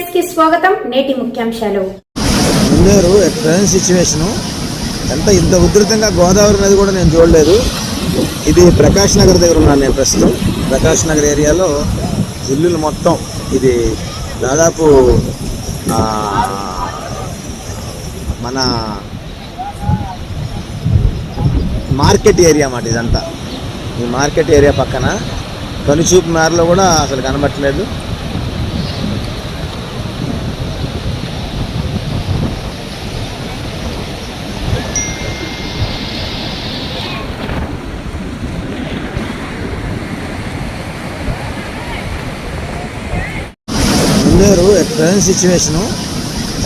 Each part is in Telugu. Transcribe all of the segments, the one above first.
స్వాగతం నేటి ముఖ్యాంశాలు. ముందేరు ప్రజెంట్ సిచ్యువేషను ఎంత ఇంత ఉధృతంగా గోదావరి నది కూడా నేను చూడలేదు. ఇది ప్రకాష్ నగర్ దగ్గర ఉన్నాను నేను ప్రస్తుతం. ప్రకాష్ నగర్ ఏరియాలో ఇల్లులు మొత్తం ఇది దాదాపు మన మార్కెట్ ఏరియా మాట ఇదంతా. ఈ మార్కెట్ ఏరియా పక్కన. కనుచూపు మేరలో కూడా అసలు కనబట్టలేదు ముందేరు ప్రజెంట్ సిచ్యువేషను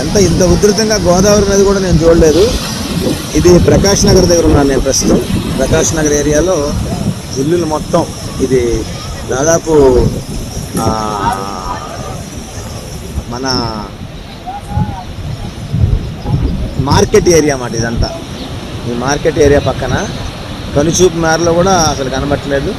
ఎంత ఇంత ఉధృతంగా గోదావరి నది కూడా నేను చూడలేదు. ఇది ప్రకాష్ నగర్ దగ్గర ఉన్నాను నేను ప్రస్తుతం. ప్రకాష్ నగర్ ఏరియాలో ఇల్లులు మొత్తం ఇది దాదాపు మన మార్కెట్ ఏరియా మాట ఇదంతా. ఈ మార్కెట్ ఏరియా పక్కన. కనుచూపు మేరలో కూడా అసలు కనబట్టలేదు